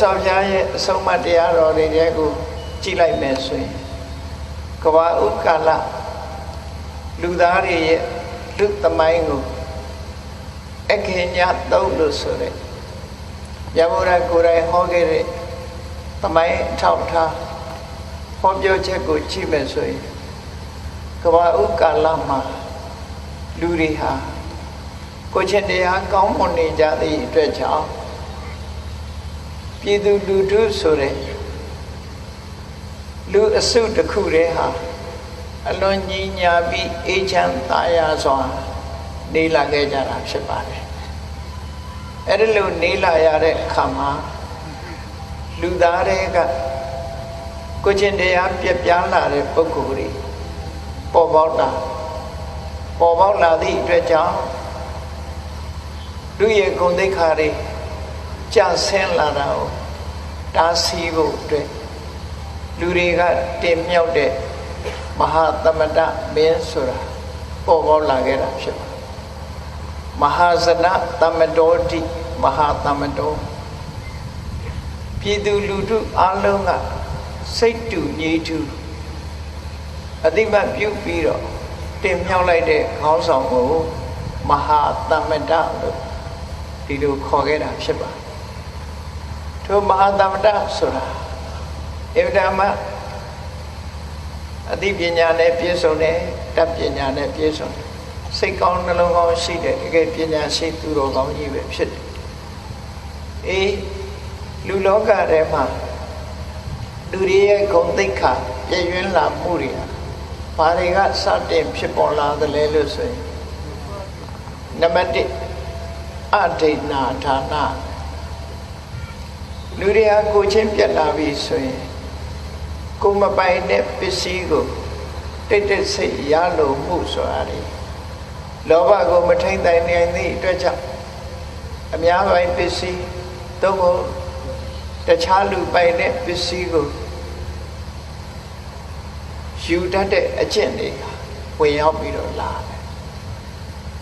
ဆောင်းပြားရဲ့အဆုံးအမတရားတော်တွေတဲကိုကြည့်လိုက်မယ်ဆိုရင်ကဘာဥကာလလူသားတွေရဲ့လူသမိုင်းကိုအခေညာသုံးလို့ဆိုတဲ့မြတ်ဗုဒ္ဓကိုယ်တိုင်ဟောခဲ့တဲ့သမိုင်းထောက်ထားဟောပြောချက်ကိုကြည့်မယ်ဆိုရင်ကဘာဥကာလမှာလူတွေဟာကိုယ်ချင်းတရားကောင်းမွန်နေကြသည့်အတွက်ကြောင့် ပြည်သူလူထုဆိုတဲ့လူအစုတစ်ခုတည်းဟာအလွန်ကြီးညာပြီးအေးချမ်းသာယာစွာနေလာခဲ့ကြတာဖြစ်ပါတယ်အဲ့ဒီလိုနေလာရတဲ့အခါမှာလူသားတွေကကိုချင်းတရားပြပြလာတဲ့ပုဂ္ဂိုလ်တွေပေါ်ပေါက်တာပေါ်ပေါက်လာသည့်အတွက်ကြောင့်လူရဲ့ဂုဏ်သိက္ခာတွေ ကြဆင်းလာတာကိုတားဆီးဖို့အတွက်လူတွေကတင်မြောက်တဲ့မဟာသမတမင်းဆိုတာပေါ်ပေါက်လာခဲ့တာဖြစ်ပါတယ်မဟာဇနသမတောတိမဟာသမတောပြည်သူလူထုအလုံးကစိတ်တူညီတူအတိမတ်ပြုပြီးတော့တင်မြောက်လိုက်တဲ့ခေါင်းဆောင်ကိုမဟာသမတလို့ဒီလိုခေါ်ခဲ့တာဖြစ်ပါတယ် ထိုမဟာသမတဆိုတာအဗ္ဗဓမ္မအသိပညာနဲ့ပြည့်စုံတဲ့တပ်ပညာနဲ့ပြည့်စုံတယ်စိတ်ကောင်းနှလုံးကောင်းရှိတဲ့တကယ်ပညာရှိသူတော်ကောင်းကြီးပဲဖြစ်တယ်အေးလူလောကထဲမှာလူတွေရဲ့ဂုဏ်သိက္ခာပြည့်ရွံ့လာမှုတွေဟာဘာတွေကစတင်ဖြစ်ပေါ်လာသလဲလို့ဆိုရင်နံပါတ်1အဒိဋ္ဌနာဌာန လူတွေဟာကိုချင်းပြတ်လာပြီဆိုရင်ကိုမပိုင်တဲ့ပစ္စည်းကိုတိတ်တိတ်ဆိတ်ရလို့မှုဆိုတာလေလောဘကိုမထိန်တိုင်နိုင်သည့်အတွက်ကြောင့်အများပိုင်ပစ္စည်းသို့မဟုတ်တခြားလူပိုင်တဲ့ပစ္စည်းကိုယူတတ်တဲ့အကျင့်တွေဝင်ရောက်ပြီးတော့လာတယ်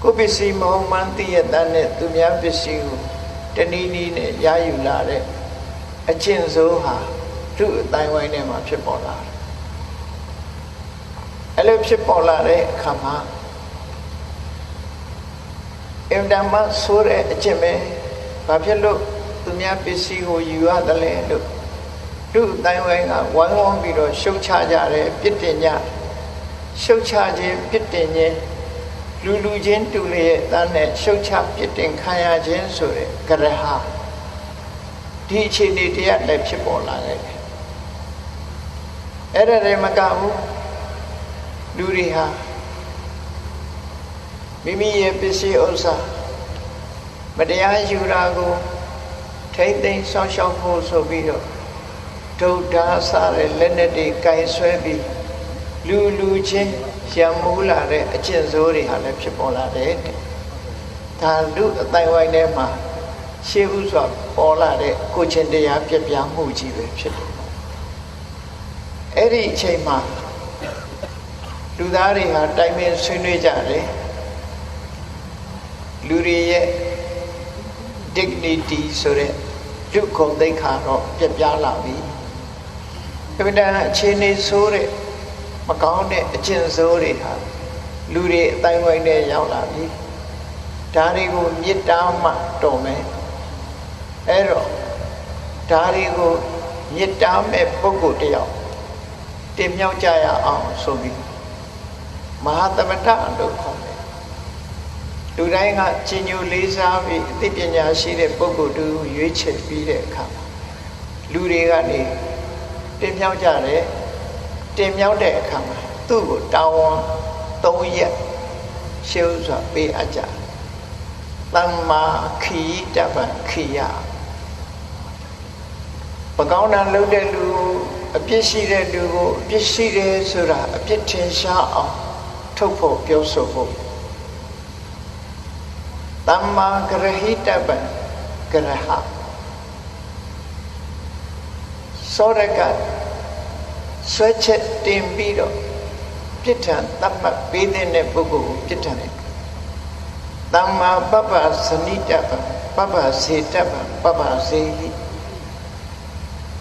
ကိုပစ္စည်းမဟုတ်မှန်းသိရတဲ့နဲ့သူများပစ္စည်းကိုတနည်းနည်းနဲ့ရယူလာတဲ့ အကျင့်ဆိုးဟာသူ့အတိုင်းဝိုင်းထဲမှာဖြစ်ပေါ်လာတယ်အဲ့လိုဖြစ်ပေါ်လာတဲ့အခါမှာအင်တမဆိုးတဲ့အကျင့်ပဲဘာဖြစ်လို့သူများပစ္စည်းကိုယူရတယ်လဲလို့သူ့အတိုင်းဝိုင်းကဝိုင်းဝန်းပြီးတော့ရှုတ်ချကြတယ်ပြစ်တင်ကြရှုတ်ချခြင်းပြစ်တင်ခြင်းလူလူချင်းတူလျက်တန်းနဲ့ရှုတ်ချပြစ်တင်ခံရခြင်းဆိုတဲ့ကရဟာ ဒီအခြေအနေတရားလည်းဖြစ်ပေါ်လာခဲ့တယ်အဲ့ဒါတွေမကဘူးလူတွေဟာမိမိရဲ့ပစ္စည်းဥစ္စာမတရားယူတာကိုထိမ့်သိမ်းဆောင်းရှောက်ဖို့ဆိုပြီးတော့ဒုဒ္ဒါစတဲ့လက်နဲ့တွေကင်ဆွဲပြီးလူလူချင်းရံမူးလာတဲ့အကျင့်ဆိုးတွေဟာလည်းဖြစ်ပေါ်လာတယ်ဒါလူအတိုင်းဝိုင်းထဲမှာ ရှေးဥစွာပေါ်လာတဲ့ကိုချင်းတရားပြပြမှုကြီးပဲဖြစ်တယ်အဲ့ဒီအချိန်မှာလူသားတွေဟာတိုင်ပင်ဆွေးနွေးကြတယ်လူတွေရဲ့ dignity ဆိုတဲ့လူခုံသိက္ခာတော့ပြပြလာပြီအမှန်တန်အခြေအနေဆိုးတဲ့မကောင်းတဲ့အကျင့်ဆိုးတွေဟာလူတွေအတိုင်းဝိုင်းနဲ့ရောက်လာပြီဒါတွေကိုမြစ်တားမှတော်မယ် အဲ့တော့ဒါတွေကိုမြစ်တားမဲ့ပုဂ္ဂိုလ်တယောက်တင်မြောက်ကြရအောင်ဆိုပြီးမဟာသမထလို့ခေါ်တယ်လူတိုင်းကချင်းညိုလေးစားပြီးအသိပညာရှိတဲ့ပုဂ္ဂိုလ်တူရွေးချယ်ပြီးတဲ့အခါလူတွေကနေတင်မြောက်ကြတယ်တင်မြောက်တဲ့အခါမှာသူ့ကိုတောင်းဝန်၃ရက်ရှေးဥစွာပေးအပ်ကြသမ္မာခီတပ္ပခီယပ ကောင်းတာလုပ်တဲ့လူအပြစ်ရှိတဲ့လူကိုအပြစ်ရှိတယ်ဆိုတာအပြစ်ထင်ရှားအောင်ထုတ်ဖို့ပြောဆိုဖို့သမ္မာဂရဟိတပံဂရဟစောရကဆွဲချက်တင်ပြီးတော့ပြစ်ထန်တတ်မှတ်ပေးတဲ့ပုဂ္ဂိုလ်ကိုပြစ်ထန်တယ်သမ္မာပပ္ပဇနိတပံပပ္ပစေတပံပပ္ပစေဟိ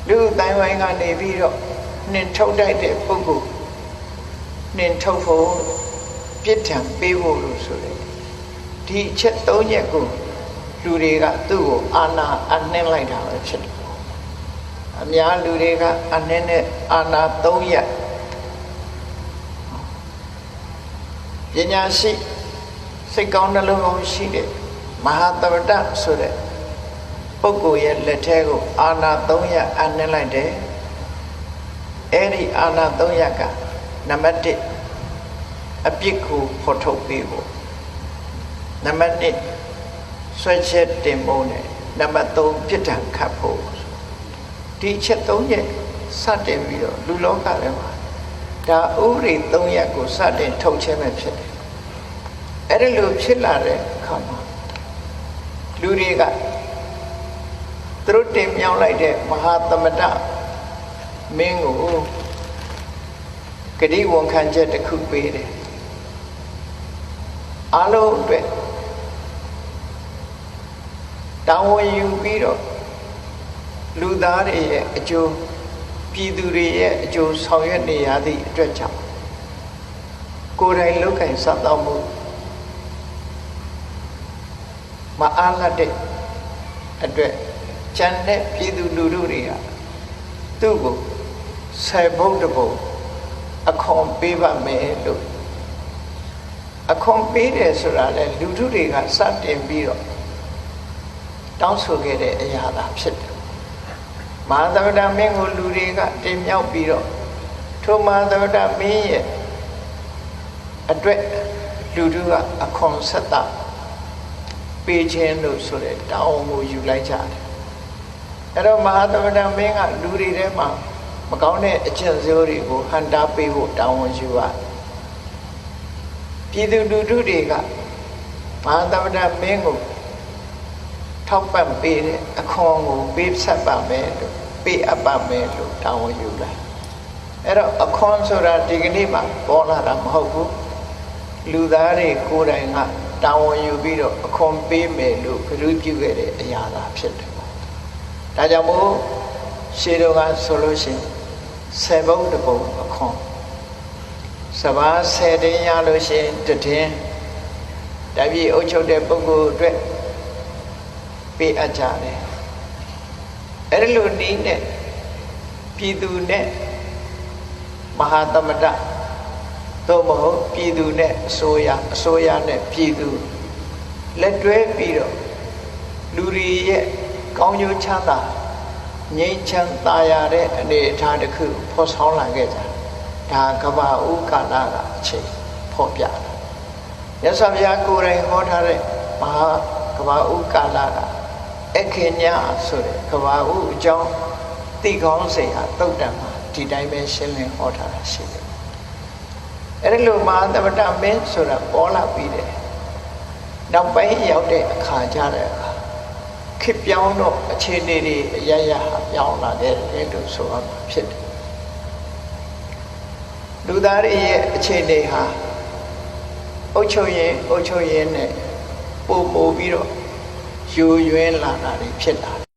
လူအတိုင်းဝိုင်းကနေပြီးတော့နှင်ထုတ်တိုက်တဲ့ပုဂ္ဂိုလ်နှင်ထုတ်ဖို့ပြစ်ဒဏ်ပေးဖို့လို့ဆိုတယ်ဒီအချက်၃ချက်ကိုလူတွေကသူ့ကိုအာနာအနှင်းလိုက်တာပဲဖြစ်တယ်အများလူတွေကအနှင်းနဲ့အာနာ၃ရက်ပညာရှိစိတ်ကောင်းနှလုံးကောင်းရှိတဲ့မဟာတဝတ္တဆိုတဲ့ ပုဂ္ဂိုလ်ရဲ့လက်ထဲကိုအာနာ3ရက်အနှင်းလိုက်တယ်အဲ့ဒီအာနာ3ရက်ကနံပါတ်1အပြစ်ကိုဖော်ထုတ်ပေးဖို့နံပါတ်2ဆွဲချက်တင်ဖို့နဲ့နံပါတ်3ပြစ်ဒဏ်ခတ်ဖို့ဒီချက်3ရက်စတင်ပြီးတော့လူလောကထဲမှာဒါဥပဒေ3ရက်ကိုစတင်ထုတ်ခြင်းပဲဖြစ်တယ်အဲ့ဒီလိုဖြစ်လာတဲ့အခါမှာလူတွေကသူ တို့တင်မြောင်းလိုက်တဲ့မဟာသမတမင်းကိုဂတိဝန်ခံချက်တစ်ခုပေးတယ်အလုံးအတွက်တောင်းဝန်ယူပြီးတော့လူသားတွေရဲ့အကျိုးပြည်သူတွေရဲ့အကျိုးဆောင်ရွက်နေရသည့်အတွက်ကြောင့်ကိုယ်တိုင်လောက်ကင်စသောက်မှုမအားလတ်တဲ့အတွက် ကျန်တဲ့ပြည်သူလူထုတွေကသူ့ကိုဆယ်ဘုတ်တဘုတ်အခွန်ပေးပါမယ်လို့အခွန်ပေးတယ်ဆိုတာလေလူထုတွေကစတင်ပြီးတော့တောင်းဆိုခဲ့တဲ့အရာသာဖြစ်တယ်မဟာသမဒမင်းကိုလူတွေကတင်မြောက်ပြီးတော့ထိုမဟာသမဒမင်းရဲ့အတွက်လူထုကအခွန်ဆက်တာပေးခြင်းလို့ဆိုတဲ့တောင်းကိုယူလိုက်ကြတယ် အဲ့တော့မဟာသမဒမင်းကလူတွေထဲမှာမကောင်းတဲ့အကျင့်စိုးတွေကိုဟန်တာပေးဖို့တောင်းဝန်ယူရပြည်သူလူထုတွေကမဟာသမဒမင်းကိုထောက်ပံ့ပေးတဲ့အခွန်ကိုပေးဆက်ပါမယ်လို့ပေးအပ်ပါမယ်လို့တောင်းဝန်ယူလိုက်အဲ့တော့အခွန်ဆိုတာဒီကနေ့မှပေါ်လာတာမဟုတ်ဘူးလူသားတွေကိုယ်တိုင်ကတောင်းဝန်ယူပြီးတော့အခွန်ပေးမယ်လို့ဂရုပြုခဲ့တဲ့အရာသာဖြစ်တယ် ဒါကြောင့်မို့ရှေးတော်ကဆိုလို့ရှိရင်ဆယ်ဘုံတစ်ပုံအခွန်စဘာဆယ်တင်းရလို့ရှိရင်တည်င်းတပြည့်အုပ်ချုပ်တဲ့ပုဂ္ဂိုလ်အတွက်ပေးအပ်ကြတယ်အဲ့လိုနည်းနဲ့ပြည်သူနဲ့မဟာသမတသို့မဟုတ်ပြည်သူနဲ့အစိုးရအစိုးရနဲ့ပြည်သူလက်တွဲပြီးတော့လူတွေရဲ့ ကောင်းကျိုးချမ်းသာငြိမ်းချမ်းသာရတဲ့အနေအထားတစ်ခုဖော်ဆောင်လာခဲ့ကြဒါကဘာဥကာလကအချိန်ဖော်ပြတာမြတ်စွာဘုရားကိုယ်တိုင်ဟောထားတဲ့မဟာကဘာဥကာလကအခင်းညာဆိုတဲ့ကဘာဥအကြောင်းသိကောင်းစေဟာတုတ်တံမှာဒီတိုင်းပဲရှင်းလင်းဟောထားတာရှိတယ်အဲ့ဒီလိုမဟာသမတမင်းဆိုတာပေါ်လာပြီးတယ်နောက်ပိုင်းရောက်တဲ့အခါကြတဲ့အခါ ခစ်ပြောင်းတော့အခြေအနေတွေအရရဟာပြောင်းလာတယ်လို့ဆိုရမှာဖြစ်တယ်လူသားတွေရဲ့အခြေအနေဟာအုတ်ချုပ်ရင်အုတ်ချုပ်ရင်နဲ့ပုံပို့ပြီးတော့ယူရွင်းလာတာတွေဖြစ်လာတယ်